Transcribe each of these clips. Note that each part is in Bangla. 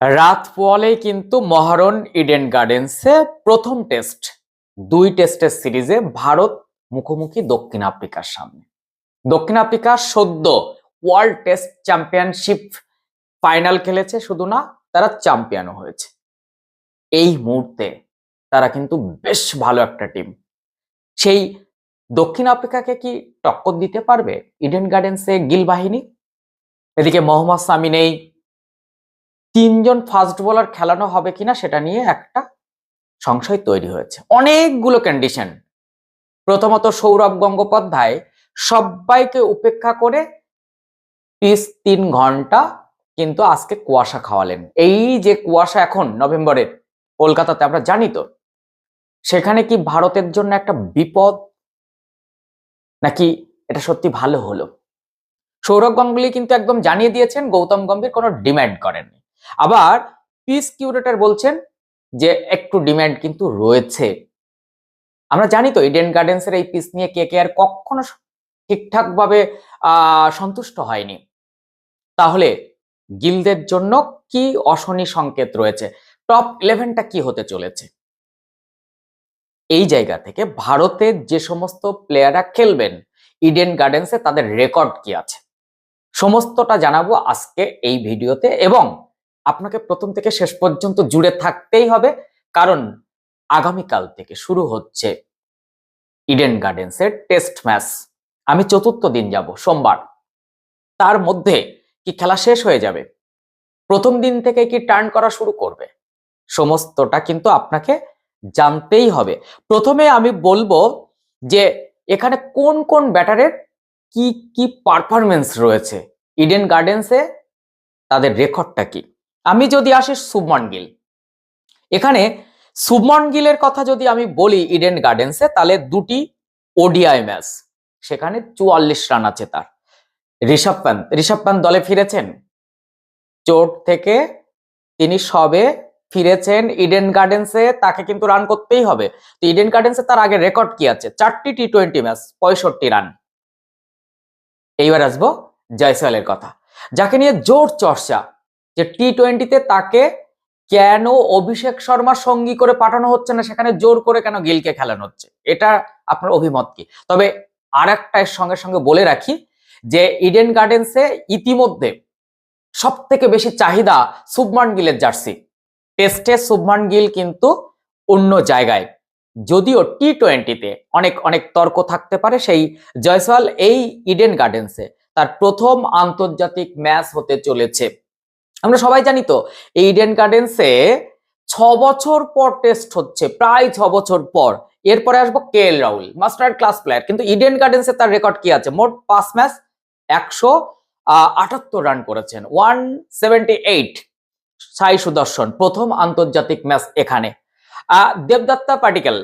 রাত পোয়ালেই কিন্তু মহারণ ইডেন গার্ডেন্সে প্রথম টেস্ট। দুই টেস্টের সিরিজে ভারত মুখোমুখি দক্ষিণ আফ্রিকার সামনে। দক্ষিণ আফ্রিকা সদ্য ওয়ার্ল্ড টেস্ট চ্যাম্পিয়নশিপ ফাইনাল খেলেছে, শুধু না তারা চ্যাম্পিয়নও হয়েছে। এই মুহূর্তে তারা কিন্তু বেশ ভালো একটা টিম। সেই দক্ষিণ আফ্রিকাকে কি টক্কর দিতে পারবে ইডেন গার্ডেন্সে গিল বাহিনী? এদিকে মোহাম্মদ সামি নেই তিনজন ফাস্ট বোলার খেলানো হবে কিনা সেটা নিয়ে একটা সংশয় তৈরি হয়েছে। অনেকগুলো কন্ডিশন প্রথমত সৌরভ গঙ্গোপাধ্যায় সবাইকে উপেক্ষা করে পিস তিন ঘণ্টা কিন্তু আজকে কুয়াশা খাওয়ালেন। এই যে কুয়াশা এখন নভেম্বরের, কলকাতাতে আমরা জানি তো, সেখানে কি ভারতের জন্য একটা বিপদ? নাকি এটা সত্যি ভালো হলো? সৌরভ গাঙ্গুলি কিন্তু একদম জানিয়ে দিয়েছেন, গৌতম গম্ভীর কোনো ডিম্যান্ড করেননি। আবার পিস কিউরেটার বলছেন যে একটু ডিমান্ড কিন্তু রয়েছে। আমরা জানি তো ইডেন গার্ডেন্সের এই পিস নিয়ে কে কে আর কখনো ঠিকঠাক ভাবে আহ সন্তুষ্ট হয়নি। তাহলে গিলদের জন্য কি অশনি সংকেত রয়েছে? টপ ইলেভেনটা কি হতে চলেছে? এই জায়গা থেকে ভারতের যে সমস্ত প্লেয়াররা খেলবেন ইডেন গার্ডেন্সে তাদের রেকর্ড কি আছে? সমস্তটা জানাব আজকে এই ভিডিওতে এবং আপনাকে প্রথম থেকে শেষ পর্যন্ত জুড়ে থাকতেই হবে, কারণ আগামীকাল থেকে শুরু হচ্ছে ইডেন গার্ডেন্সের টেস্ট ম্যাচ আমি চতুর্থ দিন যাব, সোমবার। তার মধ্যে কি খেলা শেষ হয়ে যাবে? প্রথম দিন থেকে কি টার্ন করা শুরু করবে? সমস্তটা কিন্তু আপনাকে জানতেই হবে। প্রথমে আমি বলব যে এখানে কোন কোন ব্যাটারের কি কি পারফরমেন্স রয়েছে? ইডেন গার্ডেন্সে তাদের রেকর্ডটা কি? আমি যদি আসি শুভমান গিল। এখানে শুভমান গিলের কথা যদি আমি বলি ইডেন গার্ডেন্সে তাহলে দুটি ওডিআই ম্যাচ সেখানে চুয়াল্লিশ রান আছে তার। ঋষভ পান্ত ঋষভ পান্ত দলে ফিরেছেন? চোট থেকে তিনি সবে ফিরেছেন ইডেন গার্ডেন্সে তাকে কিন্তু রান করতেই হবে। তো ইডেন গার্ডেন্সে তার আগে রেকর্ড কি আছে? চারটি টি টোয়েন্টি ম্যাচ পঁয়ষট্টি রান। এইবার আসব জয়সওয়ালের কথা। যাকে নিয়ে জোর চর্চা যে টি টোয়েন্টিতে তাকে কেন অভিষেক শর্মা সঙ্গী করে পাঠানো হচ্ছে না, সেখানে জোর করে কেন গিলকে খেলানো হচ্ছে? এটা আপনার অভিমত কি? তবে আর একটা সঙ্গে সঙ্গে বলে রাখি যে ইডেন গার্ডেন্সে ইতিমধ্যে সব থেকে বেশি চাহিদা শুভমান গিলের জার্সি। টেস্টে শুভমান গিল কিন্তু অন্য জায়গায়। যদিও টি টোয়েন্টিতে অনেক অনেক তর্ক থাকতে পারে সেই জয়সওয়াল এই ইডেন গার্ডেন্সে তার প্রথম আন্তর্জাতিক ম্যাচ হতে চলেছে। আমরা সবাই জানি তো, এই ইডেন গার্ডেন্সে ছ বছর পর টেস্ট হচ্ছে, প্রায় ছ বছর পর। এরপরে আসব K L Rahul master class player কিন্তু ইডেন গার্ডেন্সে তার রেকর্ড কি আছে? মোট পাঁচ ম্যাচ একশো আটাত্তর রান করেছেন। ওয়ান সেভেন্টি এইট সাই সুদর্শন, প্রথম আন্তর্জাতিক ম্যাচ এখানে। দেবদত্তা পাটিকেল,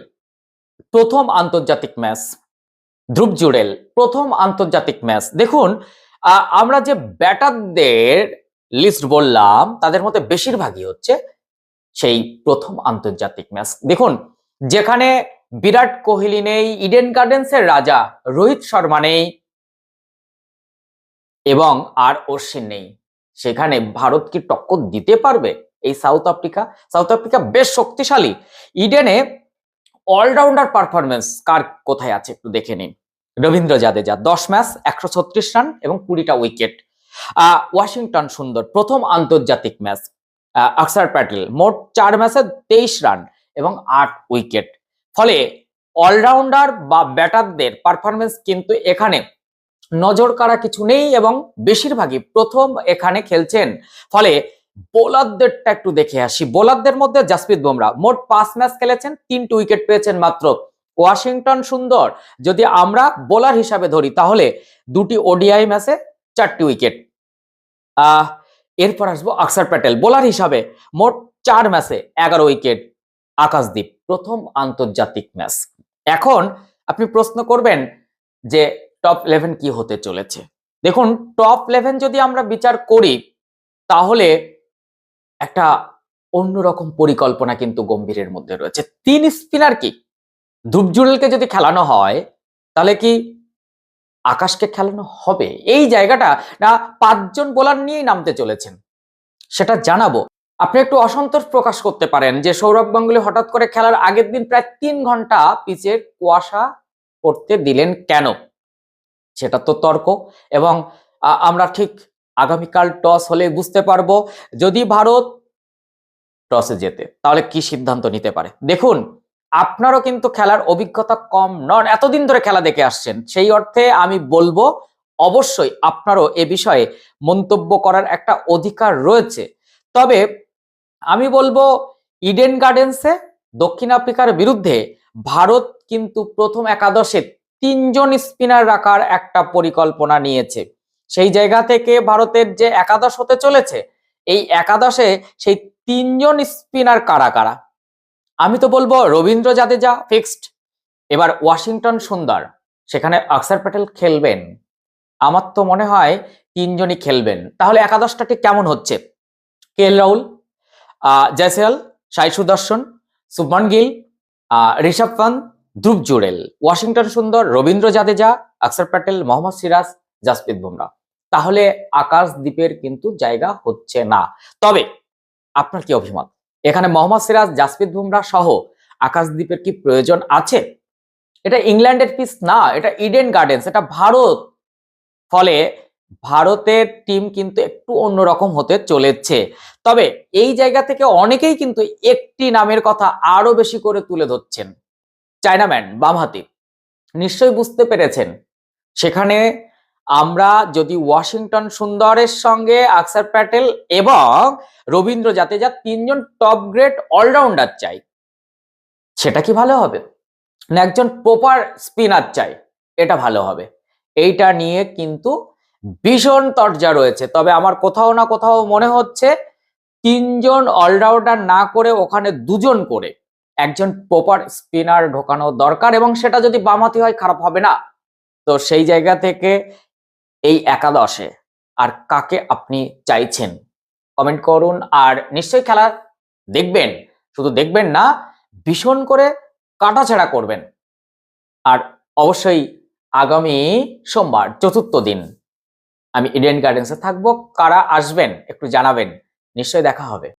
প্রথম আন্তর্জাতিক ম্যাচ ধ্রুব জুড়েল, প্রথম আন্তর্জাতিক ম্যাচ দেখুন আমরা যে ব্যাটারদের লিস্ট বললাম, তাদের মধ্যে বেশিরভাগই হচ্ছে সেই প্রথম আন্তর্জাতিক ম্যাচ। দেখুন, যেখানে বিরাট কোহলি নেই, ইডেন গার্ডেন্সের রাজা রোহিত শর্মা নেই এবং আর অশ্বিন নেই। সেখানে ভারত কি টক্কর দিতে পারবে এই সাউথ আফ্রিকা? সাউথ আফ্রিকা বেশ শক্তিশালী। ইডেনে অলরাউন্ডার পারফরমেন্স কার কোথায় আছে একটু দেখে নিন। রবীন্দ্র জাদেজা, দশ ম্যাচ, একশো ছত্রিশ রান এবং কুড়িটা উইকেট। ওয়াশিংটন সুন্দর প্রথম আন্তর্জাতিক ম্যাচ। আহ, প্যাটেল মোট চার ম্যাচে তেইশ রান এবং আট উইকেট। ফলে অলরাউন্ডার বা ব্যাটারদের পারফরমেন্স কিন্তু এখানে নজর কাড়া কিছু নেই এবং বেশিরভাগই প্রথম এখানে খেলছেন। ফলে বোলারদেরটা একটু দেখে আসি। বোলারদের মধ্যে জাসপ্রীত বুমরা মোট পাঁচ ম্যাচ খেলেছেন তিনটি উইকেট পেয়েছেন মাত্র। ওয়াশিংটন সুন্দর যদি আমরা বোলার হিসাবে ধরি তাহলে দুটি ওডিআই ম্যাচে চারটি উইকেট। এরপর আসব অক্ষর প্যাটেল। বোলার হিসাবে মোট চার ম্যাচে এগারো উইকেট আকাশদ্বীপ প্রথম আন্তর্জাতিক ম্যাচ। এখন আপনি প্রশ্ন করবেন যে টপ ইলেভেন কি হতে চলেছে? দেখুন টপ ইলেভেন যদি আমরা বিচার করি, তাহলে একটা অন্যরকম পরিকল্পনা কিন্তু গম্ভীরের মধ্যে রয়েছে। তিন স্পিনার কি? ধ্রুব জুড়েলকে যদি খেলানো হয়, তাহলে কি আকাশকে খেলানো হবে। এই জায়গাটা না পাঁচজন বোলার নিয়েই নামতে চলেছেন। সেটা জানাব। আপনি একটু অসন্তোষ প্রকাশ করতে পারেন যে সৌরভ গাঙ্গুলি হঠাৎ করে খেলার আগের দিন প্রায় তিন ঘণ্টা পিচের কুয়াশা করতে দিলেন কেন? সেটা তো তর্ক এবং আমরা ঠিক আগামীকাল টস হলে বুঝতে পারব। যদি ভারত টসে যেতে তাহলে কি সিদ্ধান্ত নিতে পারে? দেখুন আপনারও কিন্তু খেলার অভিজ্ঞতা কম নন। এতদিন ধরে খেলা দেখে আসছেন। সেই অর্থে আমি বলব, অবশ্যই আপনারও এ বিষয়ে মন্তব্য করার একটা অধিকার রয়েছে। তবে আমি বলব ইডেন গার্ডেন্সে দক্ষিণ আফ্রিকার বিরুদ্ধে ভারত কিন্তু প্রথম একাদশে তিনজন স্পিনার রাখার একটা পরিকল্পনা নিয়েছে। সেই জায়গা থেকে ভারতের যে একাদশ হতে চলেছে, এই একাদশে সেই তিনজন স্পিনার কারা কারা? আমি তো বলব রবীন্দ্র জাদেজা ফিক্সড এবার ওয়াশিংটন সুন্দর সেখানে অক্সার প্যাটেল খেলবেন। আমার তো মনে হয় তিনজনই খেলবেন। তাহলে একাদশটা ঠিক কেমন হচ্ছে? কে এল রাহুল? আহ, জয়সওয়াল সাই সুদর্শন শুভমান গিল ঋষভ পান্ত ধ্রুব জুড়েল। ওয়াশিংটন সুন্দর রবীন্দ্র জাদেজা অক্সর প্যাটেল মোহাম্মদ সিরাজ জাসপ্রীত বুমরা। তাহলে আকাশদ্বীপের কিন্তু জায়গা হচ্ছে না। তবে আপনার কি অভিমত? এখানে মোহাম্মদ সিরাজ, জাসপ্রীত বুমরা সহ আকাশদ্বীপের কি প্রয়োজন আছে? এটা ইংল্যান্ডের পিস না, এটা ইডেন গার্ডেন্স এটা ভারত। ফলে ভারতের টিম কিন্তু একটু অন্যরকম হতে চলেছে। তবে এই জায়গা থেকে অনেকেই কিন্তু একটি নামের কথা আরও বেশি করে তুলে ধরছেন। চায়নাম্যান বামহাতি। নিশ্চয়ই বুঝতে পেরেছেন। সেখানে আমরা যদি ওয়াশিংটন সুন্দরের সঙ্গে আকসার প্যাটেল এবং রবীন্দ্র জাদেজা তিনজন টপ গ্রেড অলরাউন্ডার চাই, সেটা কি ভালো হবে? না, একজন প্রপার স্পিনার চাই, এটা ভালো হবে। এইটা নিয়ে কিন্তু ভীষণ তর্জা রয়েছে। তবে আমার কোথাও না কোথাও মনে হচ্ছে, তিনজন অলরাউন্ডার না করে ওখানে দুজন করে একজন প্রপার স্পিনার ঢোকানো দরকার এবং সেটা যদি বামাতি হয়, খারাপ হবে না। তো সেই জায়গা থেকে এই একাদশে আর কাকে আপনি চাইছেন? কমেন্ট করুন আর নিশ্চয়ই খেলা দেখবেন। শুধু দেখবেন না, ভীষণ করে কাটাছেড়া করবেন। আর অবশ্যই আগামী সোমবার চতুর্থ দিন আমি ইডেন গার্ডেন্সে থাকব। কারা আসবেন একটু জানাবেন। নিশ্চয়ই দেখা হবে।